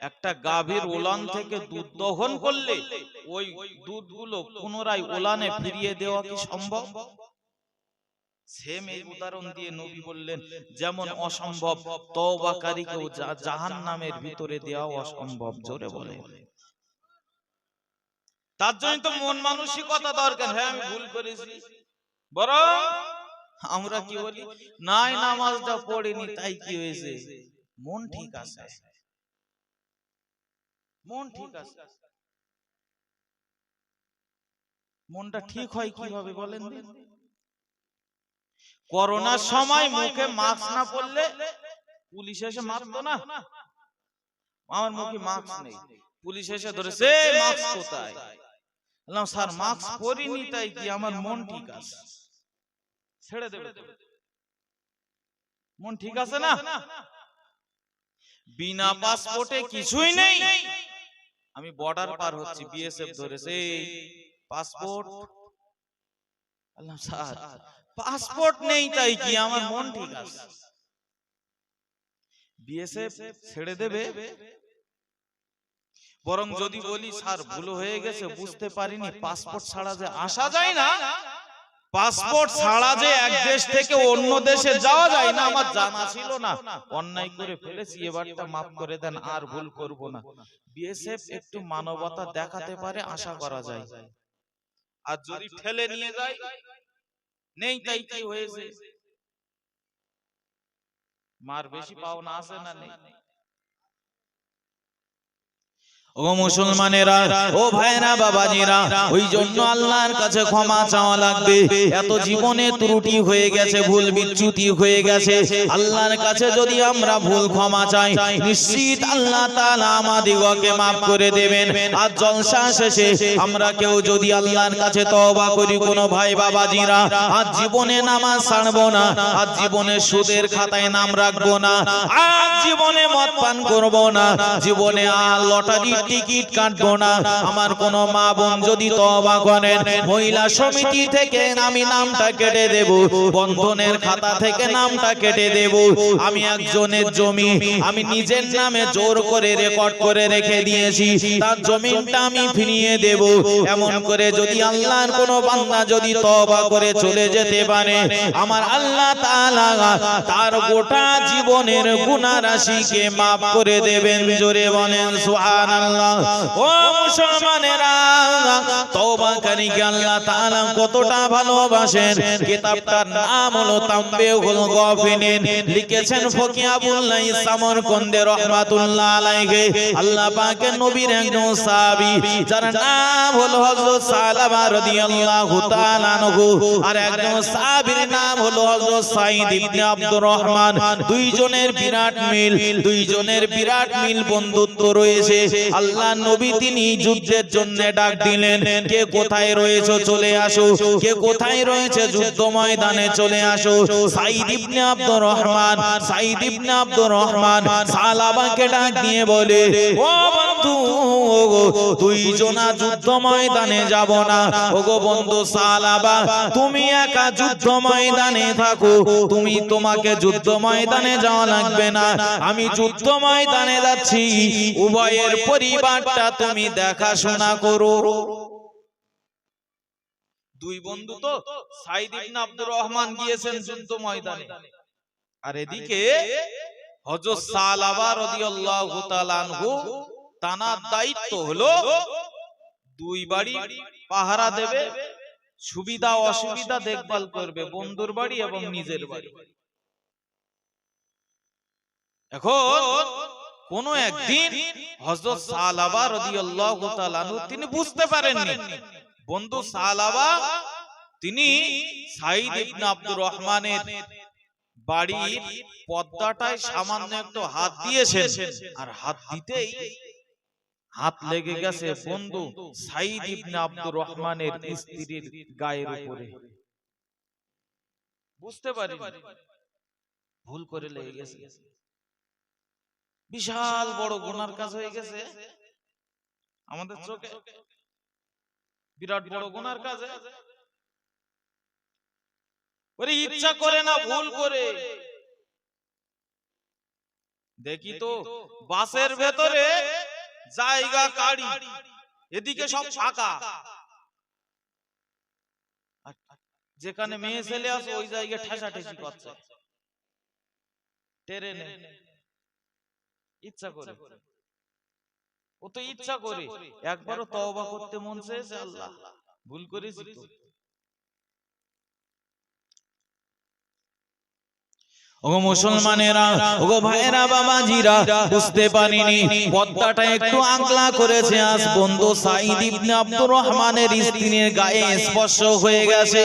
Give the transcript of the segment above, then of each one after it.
একটা গাভীর ওলান থেকে দুধ দহন করলে ওই দুধগুলো পুনরায় ওলানে ফিরিয়ে দেওয়া কি সম্ভব? সেম এই উদাহরণ দিয়ে নবী বললেন যেমন অসম্ভব তওবাকারীকেও জাহান নামের ভিতরে দেওয়া অসম্ভব জোরে বলে তার জন্য তো মন মানসিকতা দরকার হ্যাঁ আমি ভুল করেছি। বরং আমরা কি বলি নাই নামাজটা পড়িনি তাই কি হয়েছে? মন ঠিক আছে। মন ঠিক আছে। মনটা ঠিক হয় কীভাবে বলেন করোনার সময় মুখে মাস্ক না পরলে পুলিশ এসে মারতো না। আমার মুখে মাস্ক নেই। পুলিশ এসে ধরেছে মাস্ক কোথায়? বললাম স্যার মাস্ক পরিনি তাই কি আমার মন ঠিক আছে? ছেড়ে দেবে মন ঠিক আছে না? বিনা পাসপোর্টে কিছুই নেই। আমি বর্ডার পার হচ্ছি বিএসএফ ধরেছে পাসপোর্ট স্যার পাসপোর্ট নেই তাই কি আমার মন ঠিক আছে? বিএসএফ ছেড়ে দেবে? বরং যদি বলি স্যার ভুল হয়ে গেছে বুঝতে পারিনি পাসপোর্ট ছাড়া যে আসা যায় না পাসপোর্ট ছাড়া যে এক দেশ থেকে অন্য দেশে যাওয়া যায় না আমার জানা ছিল না। অন্যায় করে ফেলেছি এবারটা মাফ করে দেন আর ভুল করব না। বিএসএফ একটু মানবতা দেখাতে পারে আশা করা যায়। আর যদি ঠেলে নিয়ে যায় নেই তাই কি হয়েছে? মার বেশি পাওনা আছে না নেই? ও মুসলমানেরা, ও ভাইরা বাবাজিরা ওই জন্য আল্লাহর কাছে ক্ষমা চাওয়া লাগবে। এত জীবনে ত্রুটি হয়ে গেছে, ভুল বিচ্যুতি হয়ে গেছে। আল্লাহর কাছে যদি আমরা ভুল ক্ষমা চাই, নিশ্চিত আল্লাহ তাআলা আমাদিগকে maaf করে দেবেন। আর জলসা শেষে আমরা কেউ যদি আল্লাহর কাছে তওবা করি, কোনো ভাই বাবাজিরা আজ জীবনে নামাজ ছাড়বো না, আর জীবনে সুদের খাতায় নাম রাখব না, আর জীবনে মদ পান করব না, জীবনে আর লটারির টিকিট কাটবো না। আমার কোন মা বোন যদি তবা করেন, মহিলা সমিতি থেকে আমি নামটা কেটে দেব, বন্ধনের খাতা থেকে নামটা কেটে দেব। আমি একজনের জমি আমি নিজের নামে জোর করে রেকর্ড করে রেখে দিয়েছি, তার জমিনটা আমি ফিরিয়ে দেব। এমন করে যদি আল্লাহর কোন বান্দা যদি তবা করে চলে যেতে পারে, আমার আল্লাহ তার গোটা জীবনের গুনাহ রাশিকে maaf করে দেবেন। জোরে বলেন ও মুসলমানেরা তওবাকারীকে আল্লাহ তাআলা কতটা ভালোবাসেন? কিতাবটার নাম হলো তাম্বিহুল গাফিলিন। লিখেছেন ফকি আবুল্লাহ সামরকন্দে রাহমাতুল্লাহ আলাইহি। আল্লাহ পাকের নবীর একজন সাহাবী, যার নাম হলো হযরত সালামা রাদিয়াল্লাহু তাআলা আনহু। আর একজন সাহাবীর নাম হলো হযরত সাঈদ ইবনে আব্দুর রহমান। দুইজনের বিরাট মিল, দুইজনের বিরাট মিল বন্ধুত্ব রয়েছে। আল্লাহ নবী তিনি যুদ্ধের জন্য ডাক দিলেন, কে কোথায় রয়েছে চলে আসো, কে কোথায় রয়েছে যুদ্ধ ময়দানে চলে আসো? সাঈদ ইবনে আব্দুর রহমান সাঈদ ইবনে আব্দুর রহমান সালাবাকে ডাক দিয়ে বলে, ও বন্ধু, দুইজনা যুদ্ধ ময়দানে যাব না। ওগো বন্ধু সালাবা, তুমি একা যুদ্ধ ময়দানে থাকো। তুমি তোমাকে যুদ্ধ ময়দানে যাওয়া লাগবে না। আমি যুদ্ধ ময়দানে যাচ্ছি। উভয়ের পরিবারটা তুমি দেখাশোনা করো। দুই বন্ধু তো সাইদ ইবনে আব্দুর রহমান গিয়েছেন যুদ্ধ ময়দানে। আর এদিকে হযরত সালাবা রাদিয়াল্লাহু তাআলা আনহু দায়িত্ব হলো দুই বাড়ি পাহারা দেবে, সুবিধা অসুবিধা দেখভাল করবে, বন্ধুর বাড়ি এবং নিজের বাড়ি। এখন কোন একদিন হযরত সালাবা রাদিয়াল্লাহু তাআলা তিনি বুঝতে পারেননি। বন্ধু সালাবা, তিনি সাইদ ইবনে আব্দুর রহমানের বাড়ির পর্দাটায় সামান্য একটু হাত দিয়েছেন। আর হাত দিতেই হাত লেগে গেছে বন্ধু সাইদ ইবনে আব্দুর রহমানের স্ত্রীর গায়ের উপরে। বুঝতে পারি ভুল করে লেগে গেছে। বিশাল বড় গুনার কাজ হয়ে গেছে। আমাদের চোখে বিরাট বড় গুনার কাজ। ওরে ইচ্ছা করে না ভুল করে। দেখি তো বাসের ভেতরে জায়গা কাড়ি এদিকে সব ফাঁকা। যেখানে মেয়ে ছেলে আছে ওই জায়গায় ঠেসা ঠেসি করছে। ট্রেনে ইচ্ছা করে। ও তো ইচ্ছা করে। একবারও তওবা করতে মন চেয়েছে আল্লাহ। ভুল করেছি তো ওগো মুসলমানেরা ওগো ভাইরা বাবাজিরা বুঝতে পারিনি। পদ্মাটা একটু আগলা করেছে আজ বন্ধু সাইদ ইবনে আব্দুর রহমানের স্ত্রীর গায়ে স্পর্শ হয়ে গেছে।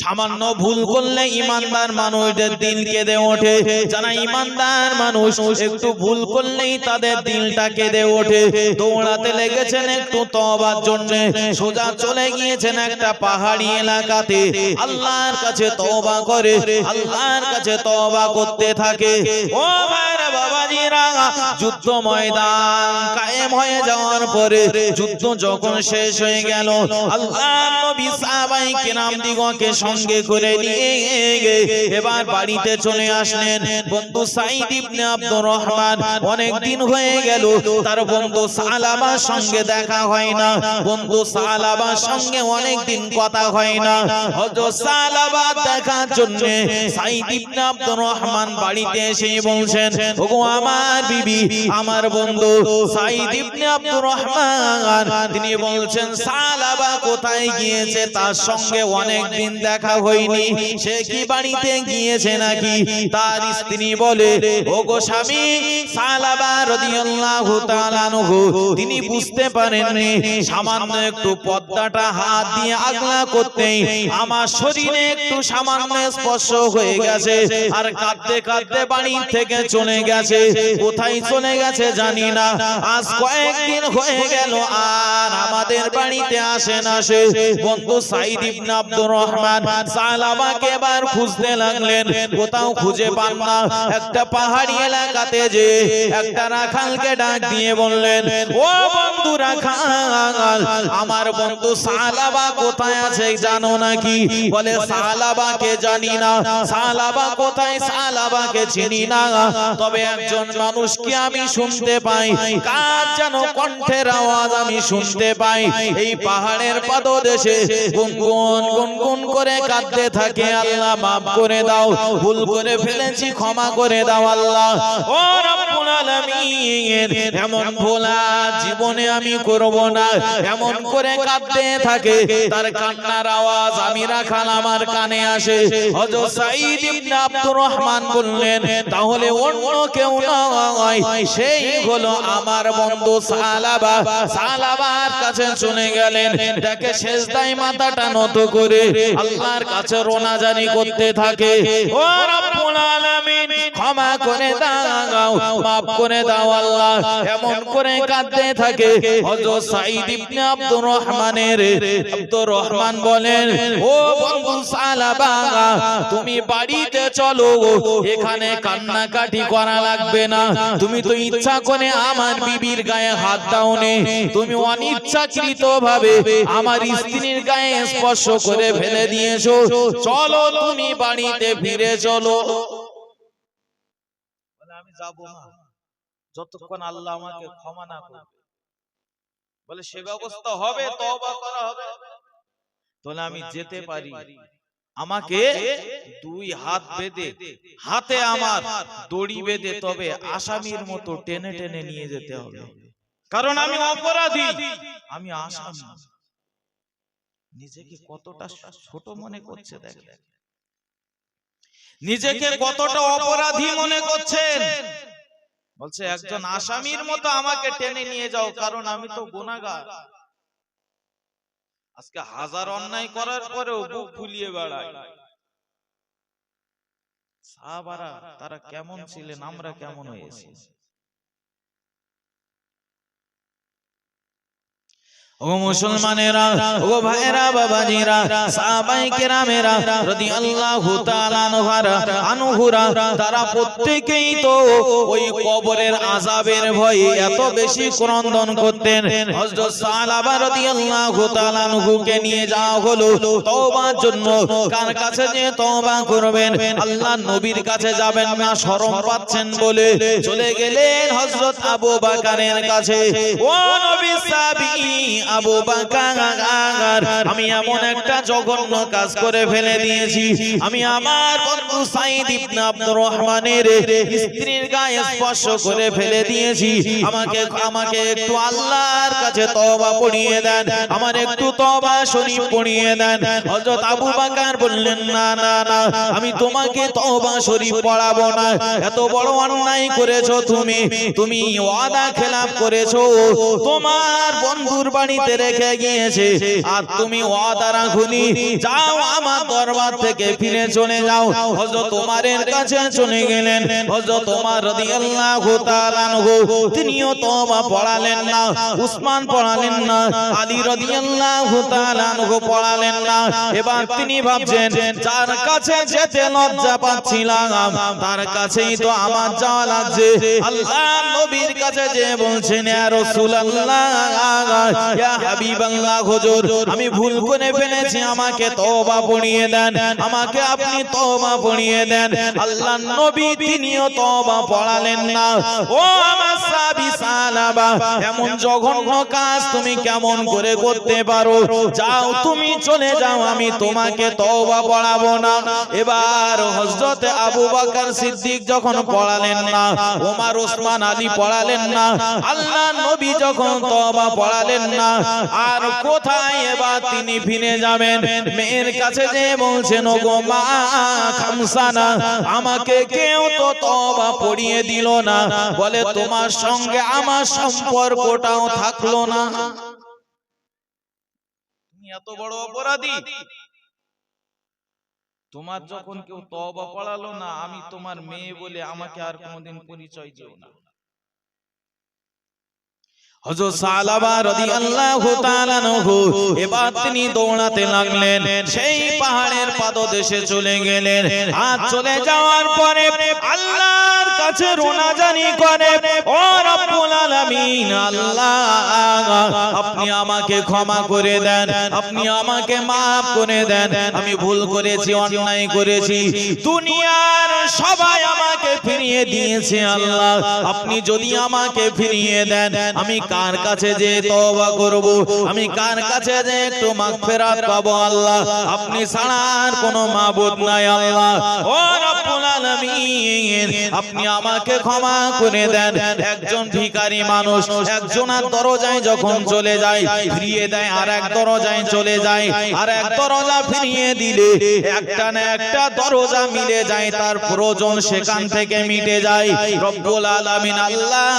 সামান্য ভুল করলে ইমানদার মানুষদের দিল কেঁদে ওঠে। যারা ইমানদার মানুষ একটু ভুল করলেই তাদের দিলটা কেঁদে ওঠে। দৌড়াতে লেগেছেন একটু তবার জন্য। সোজা চলে গিয়েছেন একটা পাহাড়ি এলাকাতে। আল্লাহর কাছে তওবা করে। আল্লাহর কাছে তওবা করতে থাকে। ও ভাইরা বাবাজিরা, যুদ্ধ ময়দান কায়েম হয়ে যাওয়ার পরে যুদ্ধ যখন শেষ হয়ে গেল সঙ্গে করে নিয়ে এবার বাড়িতে চলে আসলেন। বন্ধু রহমান অনেক দিন হয়ে গেল, তার বন্ধু সালাবার সঙ্গে দেখা হয় না। বন্ধু সালাবার সঙ্গে অনেক দিন কথা হয় না। সালাবা দেখার জন্য সাইদ আব্দুর রহমান বাড়িতে এসে বলছেন ওগো আমার বিবি, আমার বন্ধু সাইদ ইবনে আব্দুর রহমান। তিনি বলছেন, সালাবা কোথায় গিয়েছে? তার সঙ্গে অনেক দিন দেখা হয়নি। সে কি বাড়িতে গিয়েছে নাকি? তার স্ত্রী বলে, ওগো স্বামী, সালাবা রাদিয়াল্লাহু তাআলা তিনি বুঝতে পারেননি। সামান্য একটু পর্দাটা হাত দিয়ে আগলা করতেই আমার শরীরে একটু সামান্য স্পর্শ হয়ে গেছে। আর কাঁদতে কাঁদতে বাড়ি থেকে চলে গেছে কোথায় চলে গেছে জানি না। আজ কয়েকদিন হয়ে গেল আর আমাদের বাড়িতে আসে না সে। বন্ধু সাইদ ইবনে আব্দুর রহমান সালাবাকে এবার খুঁজতে লাগলেন। কোথাও খুঁজে পান না। একটা পাহাড়ি এলাকাতে যে একটা রাখালকে ডাক দিয়ে বললেন ও বন্ধু রাখাল আমার বন্ধু সালাবা কোথায় আছে জানো নাকি? বলে সালাবাকে জানি না। সালাবা কোথায়? সালাবাকে চিনি না। তবে একজন মানুষকে আমি শুনতে পাই। কার যেন কণ্ঠের আওয়াজ আমি শুনতে পাই। এই পাহাড়ের পাদদেশে গুনগুন গুনগুন করে কাঁদতে থাকে। আল্লাহ মাফ করে দাও, ভুল করে ফেলেছি, ক্ষমা করে দাও আল্লাহ। ও রব্বুল আলামিন, এমন জীবনে আমি করব না। এমন করে কাঁদতে থাকে, তার কান্নার আওয়াজ আমি রাখাল আমার কানে আসে। হযরত ইবনে আব্দুর রহমান বললেন, তাহলে অন্য কেউ নয় সেই হলো আমার বন্ধু সালাবা। সালাবার কাছে শুনে গেলেন তাকে সেজদায় মাথাটা নত করে আল্লাহর কাছে রোনাজানি করতে থাকে। ও ক্ষমা করে দাও করে দাও আল্লাহ। এমন করে কাঁদতে থাকে আব্দুর রহমানের। আব্দুর রহমান বলেন, ও বন্ধু তুমি বাড়িতে চলো, এখানে কান্নাকাটি করা লাগবে না। তুমি তো ইচ্ছা করে আমার বিবির গায়ে হাত দাওনে। তুমি অনিচ্ছাকৃত ভাবে আমার স্ত্রীর গায়ে স্পর্শ করে ফেলে দিয়েছ। চলো তুমি বাড়িতে ফিরে চলো। বলে আমি যাব না যতক্ষণ আল্লাহ আমাকে ক্ষমা না করবে। বলে সে ব্যবস্থা হবে তওবা করা হবে। তাহলে আমি যেতে পারি। আমাকে দুই হাত বেঁধে হাতে আমার দড়ি বেঁধে তবে আসামির মতো টেনে টেনে নিয়ে যেতে হবে। কারণ আমি অপরাধী। আমি আসামি। নিজেকে কতটা ছোট মনে করছে দেখেন। নিজেকে কতটা অপরাধী মনে করছেন? বলছে একজন আসামির মতো আমাকে টেনে নিয়ে যাও কারণ আমি তো গোনাগার আজকে হাজার অন্যায় করার পরেও বুক ফুলিয়ে বেড়ায়। সাহাবারা তারা কেমন ছিলেন? আমরা কেমন হয়েছি? ও মুসলমানেরা, ও ভাইরা বাবাজিরা সাহাবাই কেরামেরা, রাদিয়াল্লাহু তাআলা আনহারা আনহুরা, তারা প্রত্যেকেই তো ওই কবরের আযাবের ভয়ে এত বেশি ক্রন্দন করতেন। হযরত সাহাবা রাদিয়াল্লাহু তাআলা আনহুকে নিয়ে যাওয়া হলো, তওবার জন্য। কার কাছে যে তওবা করবেন? আল্লাহ নবীর কাছে যাবেন না, শরম পাচ্ছেন বলে চলে গেলেন হযরত আবু বকরের কাছে। ও নবী সাহাবী! আবু বাকার, আমি এমন একটা জঘন্য কাজ করে ফেলে দিয়েছি। আমি আমার বন্ধু সাইদ ইবনে আব্দুর রহমানের স্ত্রীর গায়ে স্পর্শ করে ফেলে দিয়েছি। আমাকে আমাকে একটু আল্লাহর কাছে তওবা পড়িয়ে দেন, আমার একটু তওবা শরীফ পড়িয়ে দেন। হযরত আবু বকর বললেন, না না না, আমি তোমাকে তওবা শরীফ পড়াবো না। এত বড় অন্যায় করেছ তুমি তুমি ওয়াদা খেলাপ করেছ। তোমার বন্ধুর রেখে গিয়েছে। আর তুমি ওয়াদা রাখুনি যাও আমার দরবার থেকে ফিরে চলে যাও। হযরত ওমরের কাছে চলে গেলেন। হযরত ওমর রাদিয়াল্লাহু তাআলা আনহু। তিনিও তওবা পড়ালেন না। উসমান পড়ালেন না। আলী রাদিয়াল্লাহু তাআলা আনহু পড়ালেন না। এবার তিনি ভাবছেন যার কাছে যেতে লজ্জা পাচ্ছিলাম তার কাছেই তো আমার যাওয়া লাগছে। আল্লাহ নবীর কাছে যে বলছেন ইয়া রাসূলুল্লাহ ইয়া হাবিবাল্লাহ হুজুর আমি ভুল করে ফেলেছি আমাকে তওবা পড়িয়ে দেন। আমাকে আপনি তওবা পড়িয়ে দেন। আল্লাহ নবী তিনিও তওবা পড়ালেন না। ও আমার সাহাবী সাহাবা এমন জঘন্য কাজ তুমি কেমন করে করতে পারো? যাও তুমি চলে যাও আমি তোমাকে তওবা পড়াবো না। এবার হযরত আবু বকর সিদ্দিক যখন পড়ালেন না ওমর ওসমান আলী পড়ালেন না। আল্লাহ নবী যখন তওবা পড়ালেন না আর কোথায় এবার তিনি ফিরে যাবেন? মেয়ের কাছে যে বলছেন গো মা খামসানা আমাকে কেউ তো তওবা পড়িয়ে দিল না। বলে তোমার সঙ্গে আমার সম্পর্কটাও থাকল না। এত বড় অপরাধী। তোমার যখন কেউ তওবা পড়ালো না আমি তোমার মেয়ে বলে আমাকে আর কোনোদিন পরিচয় দিও না। হযরত সালাবা রাদিয়াল্লাহু তাআলা আনহু এবার তিনি দৌড়াতে লাগলেন। সেই পাহাড়ের পাদদেশে চলে গেলেন। আর চলে যাওয়ার পরে আল্লাহর কাছে রোনাজানি করে ও রব্বুল আলামিন, আল্লাহ, আপনি আমাকে ক্ষমা করে দেন, আপনি আমাকে maaf করে দেন, আমি ভুল করেছি, অন্যায় করেছি, দুনিয়ার সবাই আমাকে ফিরিয়ে দিয়েছে, আল্লাহ, আপনি যদি আমাকে ফিরিয়ে দেন, আমি কার কাছে যে তওবা করব, আমি কার কাছে যে একটু মাগফিরাত পাবো, আল্লাহ, আপনি ছাড়া আর কোনো মাবুদ নাই, আল্লাহ, ও আলামিন, আপনি আমাকে ক্ষমা করে দেন, একজন ভিখারি মানুষ, একজনের দরজায় যখন চলে যায়, ফিরিয়ে দেয় আর এক দরজায় চলে যায় আর এক দরজা ফিরিয়ে দিলে একটা না একটা দরজা মিলে যায়, তার প্রয়োজন সেখান থেকে মিটে যায়। রব্বুল আলামিন আল্লাহ,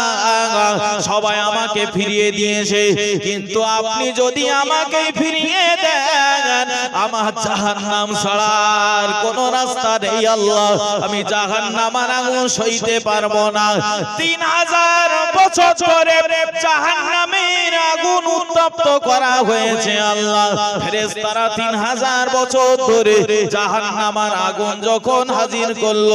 সবাই আমাকে ফিরিয়ে দিয়েছে, কিন্তু আপনি যদি আমাকে ফিরিয়ে দেন, আমার জাহান্নাম ছাড়ার কোন রাস্তা নেই, আল্লাহ। আমি জাহান্নামার আগুন সইতে পারব না। তিন হাজার বছর জাহান্নামের আগুন উত্তপ্ত করা হয়েছে আল্লাহ। ফেরেশতারা তিন হাজার বছর ধরে জাহান্নামার আগুন যখন হাজির করল,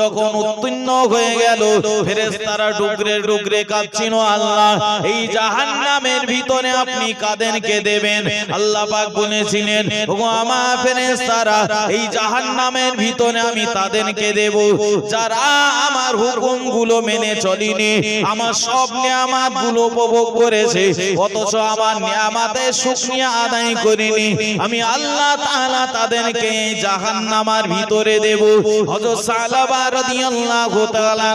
যখন উত্তীর্ণ হয়ে গেল, ফেরেশতারা ডুগরে ডুগরে কাঁদছিল, আল্লাহ, এই জাহান্নামের ভিতরে আপনি কাদেরকে দেবেন? আল্লাহ পাক বলেছিলেন, ওগো আমার ফেরেশতারা, এই জাহান্নামের ভিতরে আমি তাদেরকে দেব? যারা আমার হুকুমগুলো মেনে চলিনি, আমার সব নিয়ামতগুলো উপভোগ করেছে অথচ আমার নিয়ামতের শুকরিয়া আদায় করিনি। আমি আল্লাহ তাআলা তাদেরকে জাহান্নামার ভিতরে দেব। হযরত সালাবা রাদিয়াল্লাহু তাআলা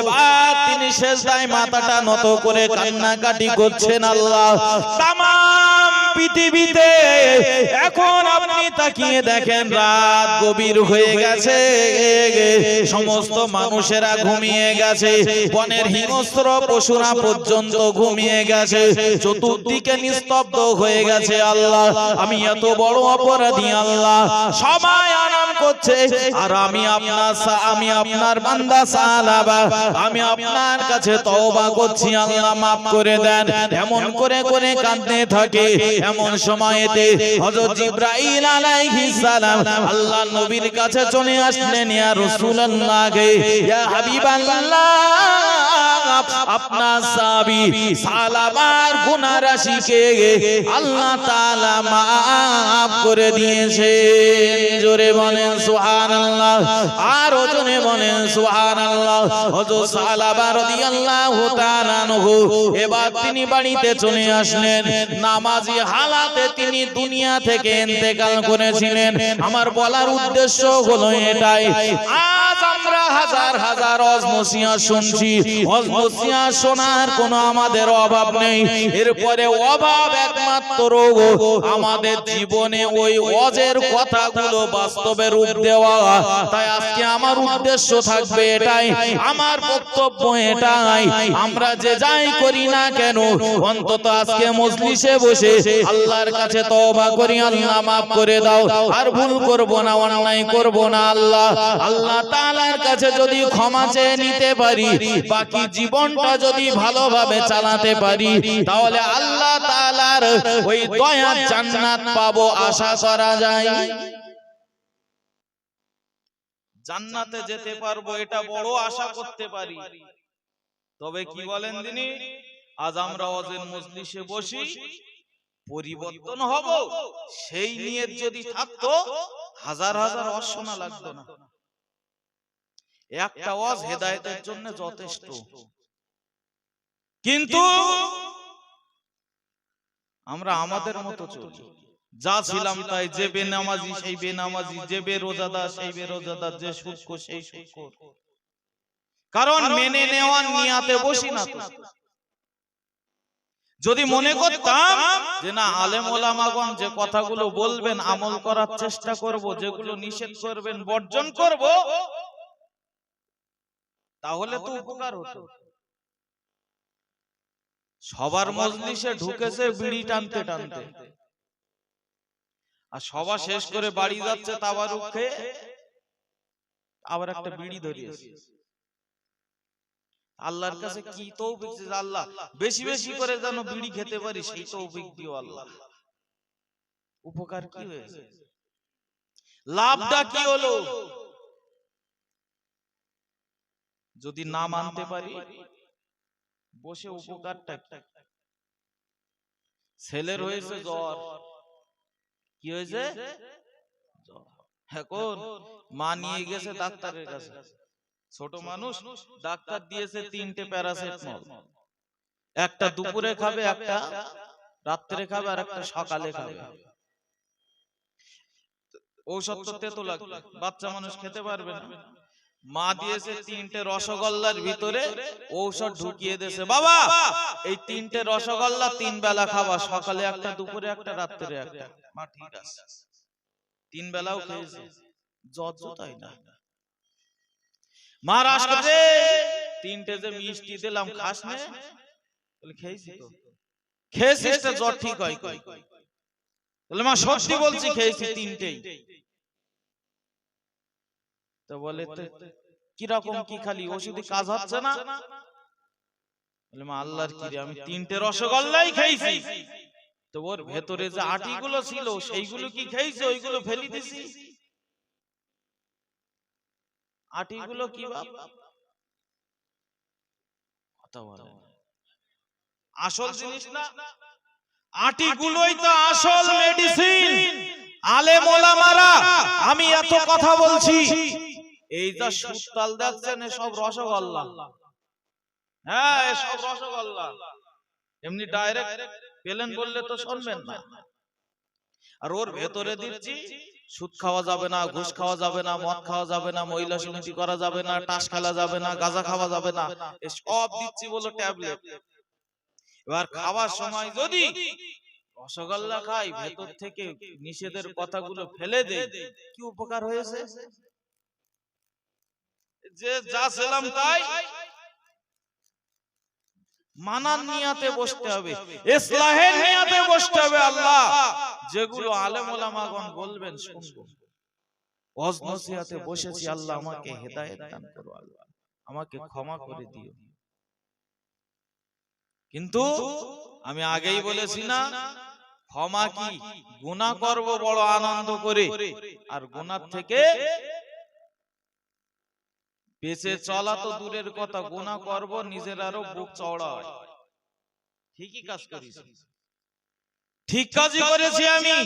এবার তিনি সেজদায় মাথাটা নত করে কান্নাকাটি করছেন আল্লাহ। তামাম পৃথিবীতে এখন আপনি তাকিয়ে দেখেন রাত গভীর হয়ে গেছে। সমস্ত মানুষেরা ঘুমিয়ে গেছে। বনের হিংস্র পশুরা পর্যন্ত ঘুমিয়ে গেছে। চতুর্দিকে নিস্তব্ধ হয়ে গেছে আল্লাহ। আমি এত বড় অপরাধী আল্লাহ। সবাই আরাম করছে। আর আমি আপনার আমি আপনার বান্দা সালাবা আমি আপনার কাছে তওবা করছি। আল্লাহ মাফ করে দেন। এমন করে করে কাঁদতে থাকে। এমন সময়েতে হযরত জিবরাইল আলাইহিস সালাম আল্লাহ নবীর কাছে চলে আসলেন, ইয়া রাসূলুল্লাহ গে ইয়া হাবিবাল্লাহ, আপনার সাবি সালাবার গুনাহ রাশিকে আল্লাহ তাআলা মাফ করে দিয়েছে জোরে বলেন সুবহানাল্লাহ। আর ওজনে বলেন সুবহানাল্লাহ। হযরত সালাবা রাদিয়াল্লাহু তাআলা আনহু, এবার তিনি বাড়িতে চলে আসলেন। নামাজি হালাতে তিনি দুনিয়া থেকে ইন্তেকাল করেছিলেন। আমার বলার উদ্দেশ্য হলো এটাই, আজ আমরা হাজার হাজার অজমসিয়া শুনছি। অজমসিয়া শোনার কোনো আমাদের অভাব নেই। এরপরে অভাব একমাত্র আমাদের জীবনে ওই অজের কথাগুলো বাস্তবে রূপ দেওয়া। তাই আজকে আমার উদ্দেশ্য থাকবে এটাই। আমার বক্তব্য এটাই। আমরা যে যাই করি না কেন, অন্তত আজকে মজলিসে বসে আল্লাহর কাছে তওবা করি, আল্লাহ মাফ করে দাও। আর ভুল করব না, অন্যায় করব না, আল্লাহ। আল্লাহ তাআলার কাছে যদি ক্ষমা চেয়ে নিতে পারি, বাকি জীবনটা যদি ভালোভাবে চালাতে পারি তাহলে আল্লাহ তাআলার ওই দয়ার জান্নাত পাবো আশা করা যায়। জান্নাতে যেতে পারব, এটা বড় আশা করতে পারি। তবে কি বলেন তিনি? আজ আমরা অজের মজলিসে বসি, পরিবর্তন হব, সেই নিয়ে যদি থাকতো, হাজার হাজার অজ শোনা লাগতো না। একটা ওয়াজ হেদায়েতের জন্য যথেষ্ট। কিন্তু আমরা আমাদের মতো চলি। যা ছিলাম তাই যে বেনামাজি সেই বেনামাজি যে বেরোজাদার সেই বেরোজাদার যে সূক্ষ্ম সেই সূক্ষ্ম কারণ মেনে নেওয়ার নিয়াতে বসি না যদি মনে করতাম যে না আলেম ওলামাগণ যে কথাগুলো বলবেন আমল করার চেষ্টা করব যেগুলো নিষেধ করবেন বর্জন করব তাহলে তো উপকার হতো। সবার মজলিসে ঢুকেছে বিড়ি টানতে টানতে আর সভা শেষ করে বাড়ি যাচ্ছে তাবারুক খেয়ে আবার একটা বিড়ি ধরিয়েছে। আল্লাহর কাছে কি তৌফিক আল্লাহ বেশি বেশি করে যেন বিড়ি খেতে পারি সেই তৌফিক দিও আল্লাহ। উপকার কি হয়েছে? লাভটা কি হলো? যদি না মানতে পারি বসে উপকারটা কি? ছেলের হয়েছে জ্বর। কি হয়েছে? এখন মা নিয়ে গেছে ডাক্তারের কাছে। ছোট মানুষ ডাক্তার দিয়েছে তিনটে প্যারাসিটামল একটা দুপুরে খাবে একটা রাত্রে খাবে আর একটা সকালে খাবে। ঔষধ তো তেতো লাগবে। বাচ্চা মানুষ খেতে পারবে না। মা দিয়েছে তিনটে রসগোল্লার ভিতরে ঔষধ ঢুকিয়ে দিয়েছে। বাবা এই তিনটে রসগোল্লা তিন বেলা খাওয়া সকালে একটা দুপুরে একটা রাত্রে একটা। মা ঠিক আছে। তিন বেলাও খেয়েছে। জ্বর তো তাই না? মা রাস তিনটে যে মিষ্টি দিলাম খাস নে বলে খেয়েছি তো। খেয়েছিস জ্বর ঠিক হয় বলে মা সত্যি বলছি খেয়েছি তিনটেই। তো বলে কীরকম কি খালি ওষুধে কাজ হচ্ছে না? বলে মা আল্লাহর কি আমি তিনটে রসগোল্লাই খেয়েছি তো ওর ভেতরে যে আটিগুলো ছিল সেইগুলো কি ওইগুলো ফেলি দিছি। আটিগুলো কি বাপ? কথা বলে আসল জিনিস না আটিগুলোই তো আসল মেডিসিন আলেম ওলামারা আমি এত কথা বলছি। এই যা সুতাল দেখছেন সব রসগোল্লা। হ্যাঁ এসব রসগোল্লা। এমনি ডাইরেক্ট পেলেন বললে তো শুনবেন না। আর ওর ভেতরে দিচ্ছি সুদ খাওয়া যাবে না ঘুষ খাওয়া যাবে না মদ খাওয়া যাবে না মহিলা সমিতি করা যাবে না টাস খেলা যাবে না গাঁজা খাওয়া যাবে না। সব দিচ্ছি বলো ট্যাবলেট। এবার খাওয়ার সময় যদি রসগোল্লা খাই ভেতর থেকে নিষেধের কথাগুলো ফেলে দে কি উপকার হয়েছে? যে যা ছিলাম তাই মানার নিয়াতে বসতে হবে। ইসলাহের নিয়াতে বসতে হবে আল্লাহ। যেগুলো আলেম ওলামাগণ বলবেন শুনব। ওয়াজ নসিহাতে বসেছি আল্লাহ আমাকে হেদায়েত দান করো আল্লাহ। আমাকে ক্ষমা করে দিও। কিন্তু আমি আগেই বলেছি না ক্ষমা কি? গুনাহ করব বড় আনন্দ করে। আর গুনার থেকে বেঁচে চলা তো দূরের কথা গুনাহ করব নিজের আরও বুক চওড়া ঠিকই কাজ করিস। ঠিক কাজই করেছি আমি।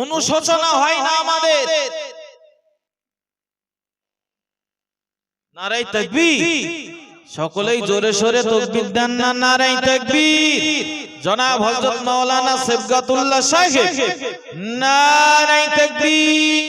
অনুশোচনা হয় না আমাদের। নারাই তাকবীর। সকলেই জোরে সোরে তকবীর দেন না নারাই তাকবীর। জনাব হযরত মাওলানা সিবগাতুল্লাহ সাহেব। নারাই তাকবীর।